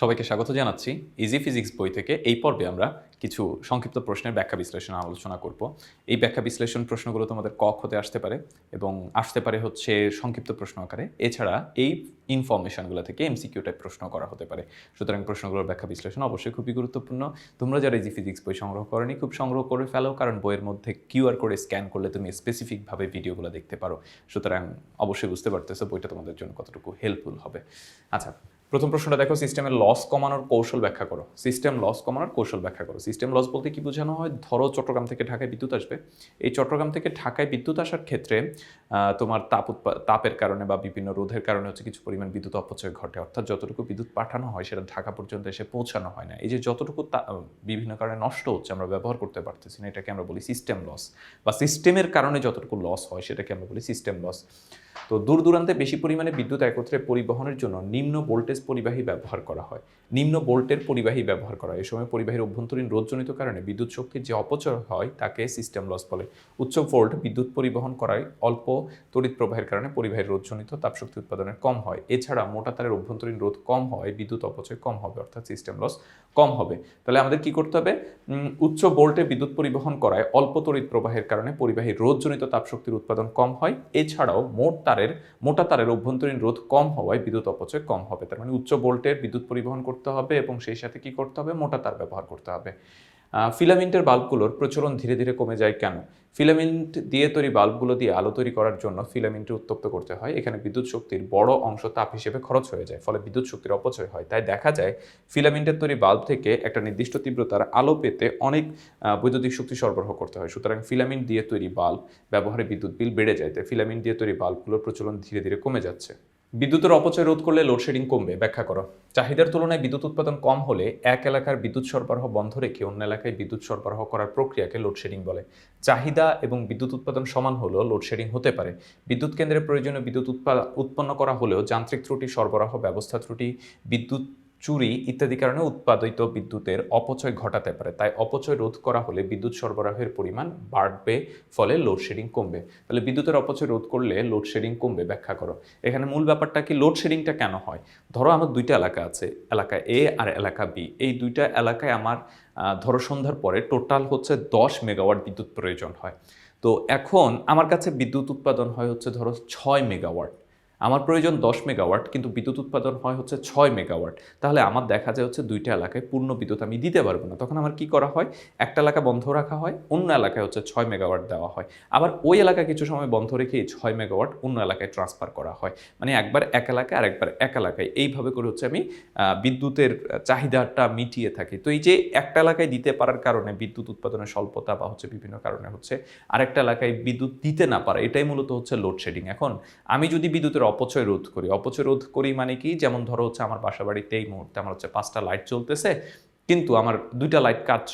সবাইকে স্বাগত জানাচ্ছি ইজি ফিজিক্স বই থেকে। এই পর্বে আমরা কিছু সংক্ষিপ্ত প্রশ্নের ব্যাখ্যা বিশ্লেষণ আলোচনা করব। এই ব্যাখ্যা বিশ্লেষণ প্রশ্নগুলো তোমাদের কক হতে আসতে পারে এবং আসতে পারে হচ্ছে সংক্ষিপ্ত প্রশ্ন আকারে। এছাড়া এই ইনফরমেশনগুলো থেকে এমসিকিউ টাইপ প্রশ্ন করা হতে পারে। সুতরাং প্রশ্নগুলোর ব্যাখ্যা বিশ্লেষণ অবশ্যই খুবই গুরুত্বপূর্ণ। তোমরা যারা ইজি ফিজিক্স বই সংগ্রহ করনি, খুব সংগ্রহ করে ফেলো, কারণ বইয়ের মধ্যে কিউআর কোডে স্ক্যান করলে তুমি স্পেসিফিকভাবে ভিডিওগুলো দেখতে পারো। সুতরাং অবশ্যই বুঝতে পারতেছো বইটা তোমাদের জন্য কতটুকু হেল্পফুল হবে। আচ্ছা প্রথম প্রশ্নটা দেখো সিস্টেমের লস কমানোর কৌশল ব্যাখ্যা করো। সিস্টেম লস কমানোর কৌশল ব্যাখ্যা করো। সিস্টেম লস বলতে কি বোঝানো হয়? ধরো চট্টগ্রাম থেকে ঢাকায় বিদ্যুৎ আসবে। এই চট্টগ্রাম থেকে ঢাকায় বিদ্যুৎ আসার ক্ষেত্রে তোমার তাপ তাপের কারণে বা বিভিন্ন রোধের কারণে হচ্ছে কিছু পরিমাণ বিদ্যুৎ অপচয় ঘটে। অর্থাৎ যতটুকু বিদ্যুৎ পাঠানো হয়, সেটা ঢাকা পর্যন্ত এসে পৌঁছানো হয় না। এই যে যতটুকু বিভিন্ন কারণে নষ্ট হচ্ছে, আমরা ব্যবহার করতে পারতেছি না, এটাকে আমরা বলি সিস্টেম লস বা সিস্টেমের কারণে যতটুকু লস হয়, সেটাকে আমরা বলি সিস্টেম লস তো দূর দূরান্তে বেশি পরিমাণে বিদ্যুৎ একত্রে পরিবহনের জন্য নিম্ন ভোল্টেজ পরিবাহী ব্যবহার করা হয়। নিম্ন ভোল্টের পরিবাহী ব্যবহার করা হয়। এই সময় পরিবাহীর অভ্যন্তরীণ রোধজনিত কারণে বিদ্যুৎ শক্তির যে অপচয় হয়, তাকে সিস্টেম লস বলে। উচ্চ ভোল্ট বিদ্যুৎ পরিবহন করায় অল্প তড়িৎ প্রবাহের কারণে পরিবাহীর রোধজনিত তাপশক্তি উৎপাদনের কম হয়। এছাড়া মোটা তারের অভ্যন্তরীণ রোধ কম হয়, বিদ্যুৎ অপচয় কম হবে, অর্থাৎ সিস্টেম লস কম হবে। তাহলে আমাদের কি করতে হবে? উচ্চ ভোল্টে বিদ্যুৎ পরিবহন করায় অল্প তড়িৎ প্রবাহের কারণে পরিবাহীর রোধজনিত তাপশক্তির উৎপাদন কম হয়। এছাড়াও মোট তারের, মোটা তারের অভ্যন্তরীণ রোধ কম হওয়ায় বিদ্যুৎ অপচয় কম হবে। তার মানে উচ্চ ভোল্টের বিদ্যুৎ পরিবহন করতে হবে এবং সেই সাথে কি করতে হবে? মোটা তার ব্যবহার করতে হবে। ফিলামেন্টের বাল্বগুলোর প্রচলন ধীরে ধীরে কমে যায় কেন? ফিলামেন্ট দিয়ে তৈরি বাল্বগুলো দিয়ে আলো তৈরি করার জন্য ফিলামেন্টে উত্তপ্ত করতে হয়। এখানে বিদ্যুৎ শক্তির বড় অংশ তাপ হিসেবে খরচ হয়ে যায়, ফলে বিদ্যুৎ শক্তির অপচয় হয়। তাই দেখা যায়, ফিলামেন্টের তৈরি বাল্ব থেকে একটা নির্দিষ্ট তীব্রতার আলো পেতে অনেক বৈদ্যুতিক শক্তি সরবরাহ করতে হয়। সুতরাং ফিলামেন্ট দিয়ে তৈরি বাল্ব ব্যবহারে বিদ্যুৎ বিল বেড়ে যায়। তাই ফিলামেন্ট দিয়ে তৈরি বাল্বগুলোর প্রচলন ধীরে ধীরে কমে যাচ্ছে। বিদ্যুতের অপচয় রোধ করলে লোডশেডিং কমবে, ব্যাখ্যা করো। চাহিদার তুলনায় বিদ্যুৎ উৎপাদন কম হলে এক এলাকার বিদ্যুৎ সরবরাহ বন্ধ রেখে অন্য এলাকায় বিদ্যুৎ সরবরাহ করার প্রক্রিয়াকে লোডশেডিং বলে। চাহিদা এবং বিদ্যুৎ উৎপাদন সমান হলেও লোডশেডিং হতে পারে। বিদ্যুৎ কেন্দ্রের প্রয়োজনীয় বিদ্যুৎ উৎপা- উৎপন্ন করা হলেও যান্ত্রিক ত্রুটি, সরবরাহ ব্যবস্থা ত্রুটি, বিদ্যুৎ চুরি ইত্যাদি কারণে উৎপাদিত বিদ্যুতের অপচয় ঘটাতে পারে। তাই অপচয় রোধ করা হলে বিদ্যুৎ সরবরাহের পরিমাণ বাড়বে, ফলে লোডশেডিং কমবে। তাহলে বিদ্যুতের অপচয় রোধ করলে লোডশেডিং কমবে, ব্যাখ্যা করো। এখানে মূল ব্যাপারটা কি? লোডশেডিংটা কেন হয়? ধরো আমার দুইটা এলাকা আছে, এলাকা এ আর এলাকা বি এই দুইটা এলাকায় আমার ধরো সন্ধ্যার পরে টোটাল হচ্ছে দশ মেগাওয়াট বিদ্যুৎ প্রয়োজন হয়। তো এখন আমার কাছে বিদ্যুৎ উৎপাদন হয় হচ্ছে ধরো ছয় মেগাওয়াট আমার প্রয়োজন দশ মেগাওয়াট, কিন্তু বিদ্যুৎ উৎপাদন হয় হচ্ছে ছয় মেগাওয়াট। তাহলে আমার দেখা যায় হচ্ছে দুইটা এলাকায় পূর্ণ বিদ্যুৎ আমি দিতে পারব না। তখন আমার কি করা হয়? একটা এলাকা বন্ধ রাখা হয়, অন্য এলাকায় হচ্ছে ছয় মেগাওয়াট দেওয়া হয়। আবার ওই এলাকা কিছু সময় বন্ধ রেখে এই ছয় মেগাওয়াট অন্য এলাকায় ট্রান্সফার করা হয়। মানে একবার এক এলাকায় আর একবার এক এলাকায়। এইভাবে করে হচ্ছে আমি বিদ্যুতের চাহিদাটা মিটিয়ে থাকি। তো এই যে একটা এলাকায় দিতে পারার কারণে বিদ্যুৎ উৎপাদনের স্বল্পতা বা হচ্ছে বিভিন্ন কারণে হচ্ছে, আরেকটা এলাকায় বিদ্যুৎ দিতে না পারা, এটাই মূলত হচ্ছে লোডশেডিং এখন আমি যদি বিদ্যুতের অপচয় রোধ করি। অপচয় রোধ করি মানে কি? যেমন ধরো হচ্ছে আমার বাসা বাড়িতে এই মুহূর্তে আমার হচ্ছে পাঁচটা লাইট চলতেছে। কিন্তু আমার দুইটা লাইট কাজ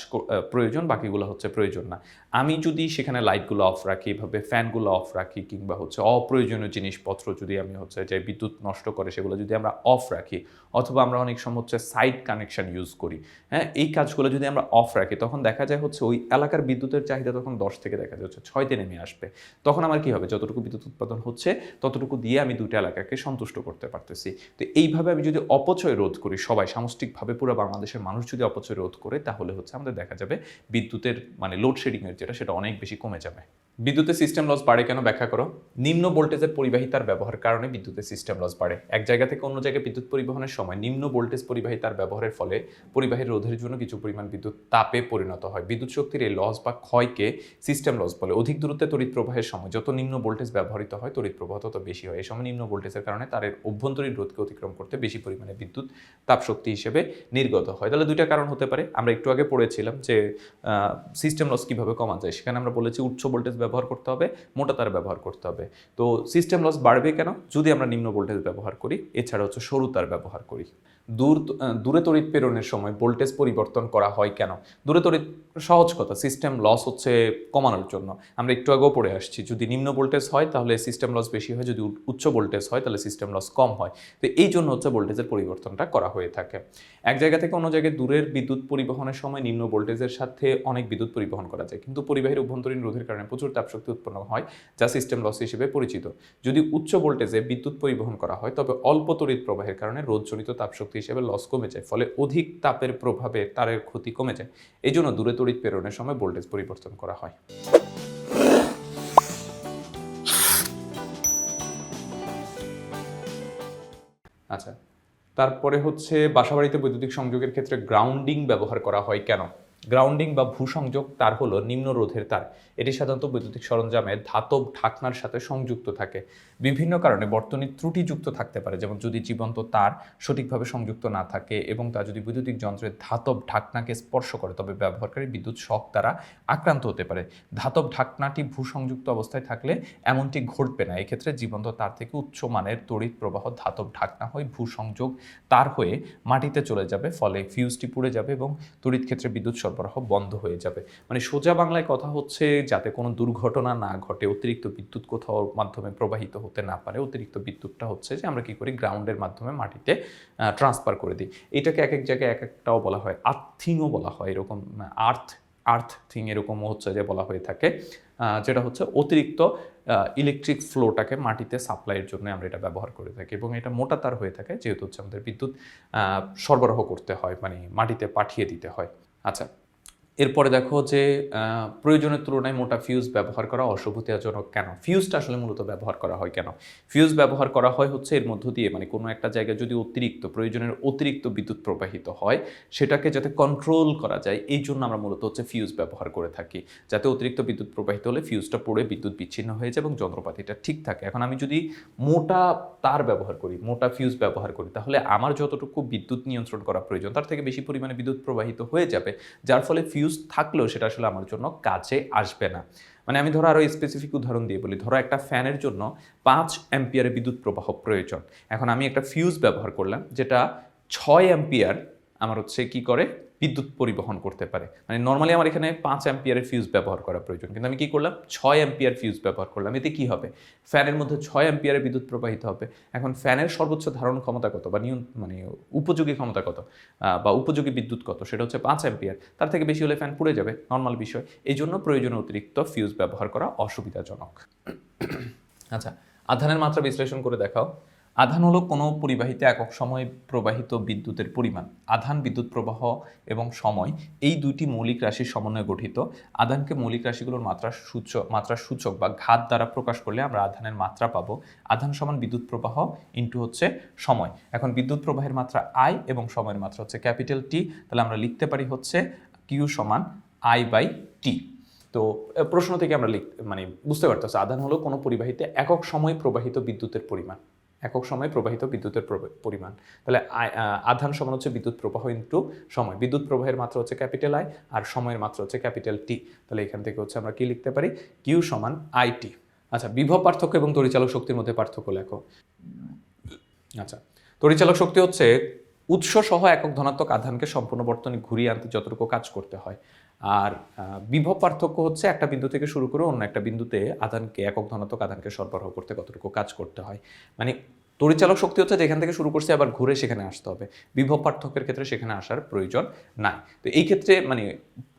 প্রয়োজন, বাকিগুলো হচ্ছে প্রয়োজন না। আমি যদি সেখানে লাইটগুলো অফ রাখি, এভাবে ফ্যানগুলো অফ রাখি, কিংবা হচ্ছে অপ্রয়োজনীয় জিনিসপত্র যদি আমি হচ্ছে যে বিদ্যুৎ নষ্ট করে, সেগুলো যদি আমরা অফ রাখি, অথবা আমরা অনেক সময় হচ্ছে সাইড কানেকশন ইউজ করি হ্যাঁ এই কাজগুলো যদি আমরা অফ রাখি, তখন দেখা যায় হচ্ছে ওই এলাকার বিদ্যুতের চাহিদা তখন দশ থেকে দেখা যায় হচ্ছে ছয়তে নেমে আসবে। তখন আমার কি হবে? যতটুকু বিদ্যুৎ উৎপাদন হচ্ছে, ততটুকু দিয়ে আমি দুইটা এলাকাকে সন্তুষ্ট করতে পারতেছি। তো এইভাবে আমি যদি অপচয় রোধ করি সবাই, সামষ্টিকভাবে পুরো বাংলাদেশের মানুষ যদি অপচয় রোধ করে, তাহলে হচ্ছে আমাদের দেখা যাবে বিদ্যুতের মানে লোডশেডিংয়ের যেটা, সেটা অনেক বেশি কমে যাবে। বিদ্যুতের সিস্টেম লস বাড়ে কেন ব্যাখ্যা করো? নিম্ন ভোল্টেজের পরিবাহিতার ব্যবহার কারণে বিদ্যুতের সিস্টেম লস বাড়ে। এক জায়গা থেকে অন্য জায়গায় বিদ্যুৎ পরিবহনের সময় নিম্ন ভোল্টেজ পরিবাহিতার ব্যবহারের ফলে পরিবাহীর রোধের জন্য কিছু পরিমাণ বিদ্যুৎ তাপে পরিণত হয়। বিদ্যুৎ শক্তির এই লস বা ক্ষয়কে সিস্টেম লস বলে। অধিক দূরত্বে তড়িৎ প্রবাহের সময় যত নিম্ন ভোল্টেজ ব্যবহৃত হয়, তড়িৎ প্রবাহ তত বেশি হয়। এই সময় নিম্ন ভোল্টেজের কারণে তারের অভ্যন্তরীণ রোধকে অতিক্রম করতে বেশি পরিমাণে বিদ্যুৎ তাপশক্তি হিসেবে নির্গত হয়। তাহলে দুইটা কারণ হতে পারে। আমরা একটু আগে পড়েছিলাম যে সিস্টেম লস কীভাবে কমা যায়, সেখানে আমরা বলেছি উচ্চ ভোল্টেজ ব্যবহার করতে হবে, মোটা তার ব্যবহার করতে হবে। তো সিস্টেম লস বাড়বে কেন? যদি আমরা নিম্ন ভোল্টেজ ব্যবহার করি, এছাড়া হচ্ছে সরু তার ব্যবহার করি। দূর দূরে তড়িৎ প্রেরণের সময় ভোল্টেজ পরিবর্তন করা হয় কেন? দূরে তড়িৎ সহজ কথা সিস্টেম লস হচ্ছে কমানোর জন্য। আমরা একটু আগেও পড়ে আসছি, যদি নিম্ন ভোল্টেজ হয় তাহলে সিস্টেম লস বেশি হয়, যদি উচ্চ ভোল্টেজ হয় তাহলে সিস্টেম লস কম হয়। তো এই জন্য হচ্ছে ভোল্টেজের পরিবর্তনটা করা হয়ে থাকে। এক জায়গা থেকে অন্য জায়গায় দূরের বিদ্যুৎ পরিবহনের সময় নিম্ন ভোল্টেজের সাথে অনেক বিদ্যুৎ পরিবহন করা যায়। কিন্তু পরিবাহীর অভ্যন্তরীণ রোধের কারণে প্রচুর তাপশক্তি উৎপন্ন হয়, যা সিস্টেম লস হিসেবে পরিচিত। যদি উচ্চ ভোল্টেজে বিদ্যুৎ পরিবহন করা হয়, তবে অল্প তড়িৎ প্রবাহের কারণে রোধজনিত তাপশক্তি হিসেবে লস কমে যায়, ফলে অধিক তাপের প্রভাবে তারের ক্ষতি কমে যায়। এই জন্য দূরে তড়িৎ প্রেরণের সময় ভোল্টেজ পরিবর্তন করা হয়। আচ্ছা তারপরে হচ্ছে বাসাবাড়িতে বৈদ্যুতিক সংযোগের ক্ষেত্রে গ্রাউন্ডিং ব্যবহার করা হয় কেন? গ্রাউন্ডিং বা ভূসংযোগ তার হলো নিম্ন রোধের তার। এটি সাধারণত বৈদ্যুতিক সরঞ্জামে ধাতব ঢাকনার সাথে সংযুক্ত থাকে। বিভিন্ন কারণে বর্তনী ত্রুটিযুক্ত থাকতে পারে, যেমন যদি জীবন্ত তার সঠিকভাবে সংযুক্ত না থাকে এবং তা যদি বৈদ্যুতিক যন্ত্রের ধাতব ঢাকনাকে স্পর্শ করে, তবে ব্যবহারকারী বিদ্যুৎ শক দ্বারা আক্রান্ত হতে পারে। ধাতব ঢাকনাটি ভূসংযুক্ত অবস্থায় থাকলে এমনটি ঘটবে না। এক্ষেত্রে জীবন্ত তার থেকে উচ্চ মানের তড়িৎ প্রবাহ ধাতব ঢাকনা হয়ে ভূসংযোগ তার হয়ে মাটিতে চলে যাবে, ফলে ফিউজটি পুড়ে যাবে এবং তড়িৎ ক্ষেত্রে বিদ্যুৎ সরবরাহ বন্ধ হয়ে যাবে। মানে সোজা বাংলায় কথা হচ্ছে যাতে কোনো দুর্ঘটনা না ঘটে, অতিরিক্ত বিদ্যুৎ কোথাও মাধ্যমে প্রবাহিত হতে না পারে, অতিরিক্ত বিদ্যুৎটা হচ্ছে যে আমরা কি করি, গ্রাউন্ডের মাধ্যমে মাটিতে ট্রান্সফার করে দিই। এটাকে এক এক জায়গায় এক একটাও বলা হয় আর্থিংও বলা হয়, এরকম আর্থ আর্থ থিং এরকমও হচ্ছে যে বলা হয়ে থাকে যেটা হচ্ছে অতিরিক্ত ইলেকট্রিক ফ্লোটাকে মাটিতে সাপ্লাইয়ের জন্য আমরা এটা ব্যবহার করে থাকি এবং এটা মোটা তার হয়ে থাকে, যেহেতু হচ্ছে আমাদের বিদ্যুৎ সরবরাহ করতে হয় মানে মাটিতে পাঠিয়ে দিতে হয়। আচ্ছা এরপরে দেখো যে প্রয়োজনের তুলনায় মোটা ফিউজ ব্যবহার করা অশুভতাজনক কেন? ফিউজটা আসলে মূলত ব্যবহার করা হয় কেন? ফিউজ ব্যবহার করা হয় হচ্ছে এর মধ্য দিয়ে মানে কোনো একটা জায়গায় যদি অতিরিক্ত, প্রয়োজনের অতিরিক্ত বিদ্যুৎ প্রবাহিত হয়, সেটাকে যাতে কন্ট্রোল করা যায়, এই জন্য আমরা মূলত হচ্ছে ফিউজ ব্যবহার করে থাকি। যাতে অতিরিক্ত বিদ্যুৎ প্রবাহিত হলে ফিউজটা পড়ে, বিদ্যুৎ বিচ্ছিন্ন হয়ে যায় এবং যন্ত্রপাতিটা ঠিক থাকে। এখন আমি যদি মোটা তার ব্যবহার করি, মোটা ফিউজ ব্যবহার করি, তাহলে আমার যতটুকু বিদ্যুৎ নিয়ন্ত্রণ করা প্রয়োজন, তার থেকে বেশি পরিমাণে বিদ্যুৎ প্রবাহিত হয়ে যাবে, যার ফলে ফিউজ থাকলেও সেটা আসলে আমার জন্য কাজে আসবে না। মানে আমি ধরো আরও স্পেসিফিক উদাহরণ দিয়ে বলি। ধরো একটা ফ্যানের জন্য পাঁচ অ্যাম্পিয়ারের বিদ্যুৎ প্রবাহ প্রয়োজন। এখন আমি একটা ফিউজ ব্যবহার করলাম, যেটা ছয় অ্যাম্পিয়ার আমার হচ্ছে কি করে? বিদ্যুৎ পরিবহন করতে পারে। মানে নর্মালি আমার এখানে পাঁচ অ্যাম্পিয়ারের ফিউজ ব্যবহার করা প্রয়োজন। কিন্তু আমি কী করলাম? ছয় অ্যাম্পিয়ার ফিউজ ব্যবহার করলাম। এতে কী হবে? ফ্যানের মধ্যে ছয় অ্যাম্পিয়ারের বিদ্যুৎ প্রবাহিত হবে। এখন ফ্যানের সর্বোচ্চ ধারণ ক্ষমতা কত? বা নিয়ন মানে উপযোগী ক্ষমতা কত? বা উপযোগী বিদ্যুৎ কত? সেটা হচ্ছে পাঁচ অ্যাম্পিয়ার। তার থেকে বেশি হলে ফ্যান পুড়ে যাবে। নর্মাল বিষয়। এই জন্য প্রয়োজনীয় অতিরিক্ত ফিউজ ব্যবহার করা অসুবিধাজনক। আচ্ছা আধানের মাত্রা বিশ্লেষণ করে দেখাও। আধান হলো কোনো পরিবাহিতে একক সময়ে প্রবাহিত বিদ্যুতের পরিমাণ, আধান বিদ্যুৎ প্রবাহ এবং সময়, এই দুইটি মৌলিক রাশির সমন্বয়ে গঠিত। আধানকে মৌলিক রাশিগুলোর মাত্রা সূচক মাত্রার সূচক বা ঘাত দ্বারা প্রকাশ করলে আমরা আধানের মাত্রা পাবো। আধান সমান বিদ্যুৎ প্রবাহ ইন্টু হচ্ছে সময়। এখন বিদ্যুৎ প্রবাহের মাত্রা আই এবং সময়ের মাত্রা হচ্ছে ক্যাপিটাল টি তাহলে আমরা লিখতে পারি হচ্ছে কিউ সমান আই বাই টি তো প্রশ্ন থেকে আমরা লিখ মানে বুঝতে পারতেছি আধান হলো কোনো পরিবাহিতে একক সময় প্রবাহিত বিদ্যুতের পরিমাণ। একক সময়ে প্রবাহিত বিদ্যুতের পরিমাণ। তাহলে আধান সমান হচ্ছে বিদ্যুৎ প্রবাহ ইন্টু সময়। বিদ্যুৎ প্রবাহের মাত্রা হচ্ছে ক্যাপিটাল আই আর সময়ের মাত্রা হচ্ছে ক্যাপিটাল টি। তাহলে এখান থেকে হচ্ছে আমরা কি লিখতে পারি? কিউ সমান আই টি আচ্ছা বিভব পার্থক্য এবং তরিচালক শক্তির মধ্যে পার্থক্য লেখো। আচ্ছা তরিচালক শক্তি হচ্ছে উৎস সহ একক ধনাত্মক আধানকে সম্পূর্ণ বর্তনী ঘুরিয়ে আনতে যতটুকু কাজ করতে হয়। আর বিভব পার্থক্য হচ্ছে একটা বিন্দু থেকে শুরু করে অন্য একটা বিন্দুতে আধানকে, একক ধনাত্মক আধানকে সরবরাহ করতে কতটুকু কাজ করতে হয়। মানে তরিচালক শক্তি হচ্ছে যেখান থেকে শুরু করছে, আবার ঘুরে সেখানে আসতে হবে। বিভব পার্থক্যের ক্ষেত্রে সেখানে আসার প্রয়োজন নাই। তো এই ক্ষেত্রে মানে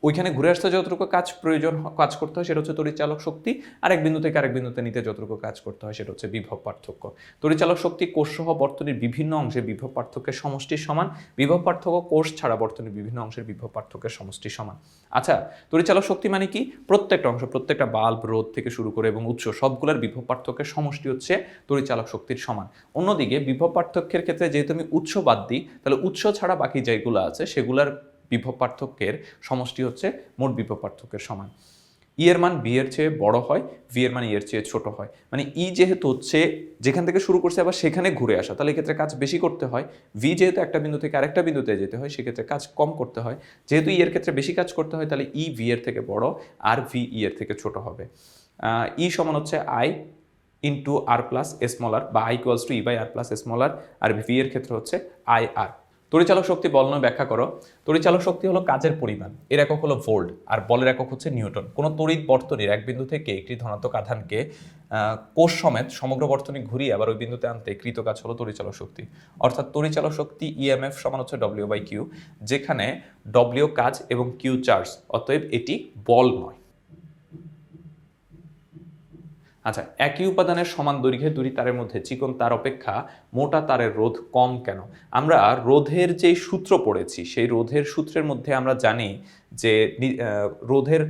ওইখানে ঘুরে আসতে যতটুকু কাজ প্রয়োজন কাজ করতে হয় সেটা হচ্ছে তড়িৎচালক শক্তি। আরেক বিন্দু থেকে আরেক বিন্দুতে নিতে যতটুকু কাজ করতে হয় সেটা হচ্ছে বিভব পার্থক্য। তড়িৎচালক শক্তি কোষসহ বর্তনীর বিভিন্ন অংশে বিভব পার্থক্যের সমষ্টির সমান। বিভব পার্থক্য কোষ ছাড়া বর্তনীর বিভিন্ন অংশের বিভব পার্থক্যের সমষ্টির সমান। আচ্ছা তড়িৎচালক শক্তি মানে কি? প্রত্যেকটা অংশ, প্রত্যেকটা বাল্ব, রোধ থেকে শুরু করে এবং উৎস সবগুলোর বিভব পার্থক্যের সমষ্টি হচ্ছে তড়িৎচালক শক্তির সমান। অন্যদিকে বিভব পার্থক্যের ক্ষেত্রে যেহেতু আমি উৎস বাদ দিই, তাহলে উৎস ছাড়া বাকি যেগুলো আছে, সেগুলোর বিভব পার্থক্যের সমষ্টি হচ্ছে মোট বিভব পার্থক্যের সমান। ই এর মান বি এর চেয়ে বড় হয় ভি এর মান ই এর চেয়ে ছোট হয়। মানে ই যেহেতু হচ্ছে, যেখান থেকে শুরু করছে আবার সেখানে ঘুরে আসা, তাহলে এক্ষেত্রে কাজ বেশি করতে হয়। ভি যেহেতু একটা বিন্দু থেকে আরেকটা বিন্দুতে যেতে হয়, সেক্ষেত্রে কাজ কম করতে হয়। যেহেতু ই এর ক্ষেত্রে বেশি কাজ করতে হয়, তাহলে ই ভি এর থেকে বড় আর ভি ই এর থেকে ছোট হবে। ই সমান হচ্ছে I into R plus small r বা I equals to E by R plus small r V এর ক্ষেত্রে হচ্ছে আই আর তড়িচালক শক্তি বল নয় ব্যাখ্যা করো। তড়িচালক শক্তি হলো কাজের পরিমাণ, এর একক হলো ভোল্ট, আর বলের একক হচ্ছে নিউটন। কোনো তড়িৎ বর্তনীর এক বিন্দু থেকে একটি ধনাত্মক আধানকে কোষ সমেত সমগ্র বর্তনী ঘুরিয়ে আবার ওই বিন্দুতে আনতে কৃত কাজ হলো তড়িচালক শক্তি। অর্থাৎ তড়িচালক শক্তি ইএমএফ সমান হচ্ছে ডব্লিউ বাই কিউ যেখানে ডব্লিউ কাজ এবং কিউ চার্জ অতএব এটি বল নয়। আচ্ছা একই উপাদানের সমান দৈর্ঘ্যে দুটি তারের মধ্যে চিকন তার অপেক্ষা মোটা তারের রোধ কম কেন? আমরা রোধের যে সূত্র পড়েছি, সেই রোধের সূত্রের মধ্যে আমরা জানি যে রোধের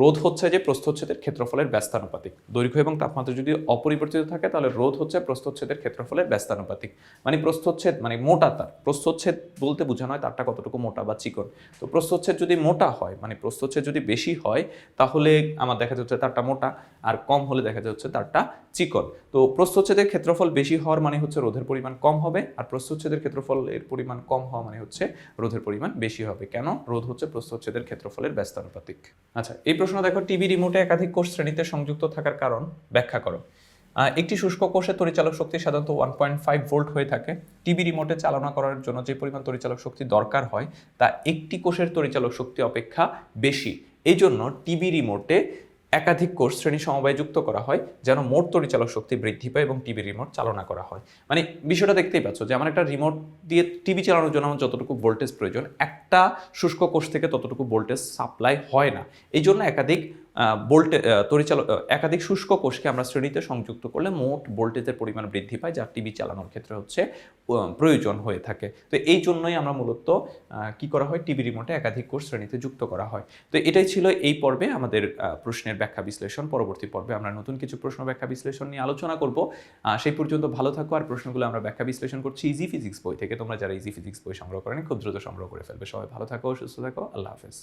রোধ হচ্ছে যে প্রস্থচ্ছেদের ক্ষেত্রফলের ব্যস্তানুপাতিক। দৈর্ঘ্য এবং তাপমাত্রা যদি অপরিবর্তিত থাকে, তাহলে রোধ হচ্ছে প্রস্থচ্ছেদের ক্ষেত্রফলের ব্যস্তানুপাতিক। মানে প্রস্থচ্ছেদ মানে মোটা তার। প্রস্থচ্ছেদ বলতে বোঝানো হয় তারটা কতটুকু মোটা বা চিকন। তো প্রস্থচ্ছেদ যদি মোটা হয় মানে প্রস্থচ্ছেদ যদি বেশি হয়, তাহলে আমার দেখা যাচ্ছে তারটা মোটা, আর কম হলে দেখা যাচ্ছে তারটা চিকন। তো প্রস্থচ্ছেদের ক্ষেত্রফল বেশি হওয়ার মানে হচ্ছে রোধের পরিমাণ কম হবে, আর প্রস্থচ্ছেদের ক্ষেত্রফলের পরিমাণ কম হওয়া মানে হচ্ছে রোধের পরিমাণ বেশি হবে। কেন? রোধ হচ্ছে প্রস্থচ্ছেদের ক্ষেত্রফলের ব্যস্তানুপাতিক। আচ্ছা এই প্রশ্ন দেখো, টিভি রিমোটে একাধিক কোষ শ্রেণীতে সংযুক্ত থাকার কারণ ব্যাখ্যা করো। একটি শুষ্ক কোষে তরিচালক শক্তি সাধারণত ওয়ান পয়েন্ট ফাইভ ভোল্ট হয়ে থাকে। টিভি রিমোটে চালনা করার জন্য যে পরিমাণ তরিচালক শক্তি দরকার হয়, তা একটি কোষের তরিচালক শক্তি অপেক্ষা বেশি। এই জন্য টিভি রিমোটে একাধিক কোর্স শ্রেণি সমবায় যুক্ত করা হয়, যেন মোট পরিচালক শক্তি বৃদ্ধি পায় এবং টিভি রিমোট চালনা করা হয়। মানে বিষয়টা দেখতেই পাচ্ছ যে, আমার একটা রিমোট দিয়ে টিভি চালানোর জন্য আমার যতটুকু ভোল্টেজ প্রয়োজন, একটা শুষ্ক কোষ থেকে ততটুকু ভোল্টেজ সাপ্লাই হয় না। এই জন্য একাধিক ভোল্টে পরিচালক আহ, একাধিক শুষ্ক কোষকে আমরা শ্রেণীতে সংযুক্ত করলে মোট ভোল্টেজের পরিমাণ বৃদ্ধি পায় যা টিভি চালানোর ক্ষেত্রে হচ্ছে প্রয়োজন হয়ে থাকে। তো এই জন্যই আমরা মূলত কি করা হয়? টিভি রিমোটে একাধিক কোষ শ্রেণীতে যুক্ত করা হয়। তো এটাই ছিল এই পর্বে আমাদের প্রশ্নের ব্যাখ্যা বিশ্লেষণ। পরবর্তী পর্বে আমরা নতুন কিছু প্রশ্ন ব্যাখ্যা বিশ্লেষণ নিয়ে আলোচনা করব। সেই পর্যন্ত ভালো থাকো। আর প্রশ্নগুলো আমরা ব্যাখ্যা বিশ্লেষণ করছি ইজি ফিজিক্স বই থেকে। তোমরা যারা ইজি ফিজিক্স বই সংগ্রহ করেন খুব দ্রুত সংগ্রহ করে ফেলবে। সবাই ভালো থাকো সুস্থ থাকো। আল্লাহ হাফেজ।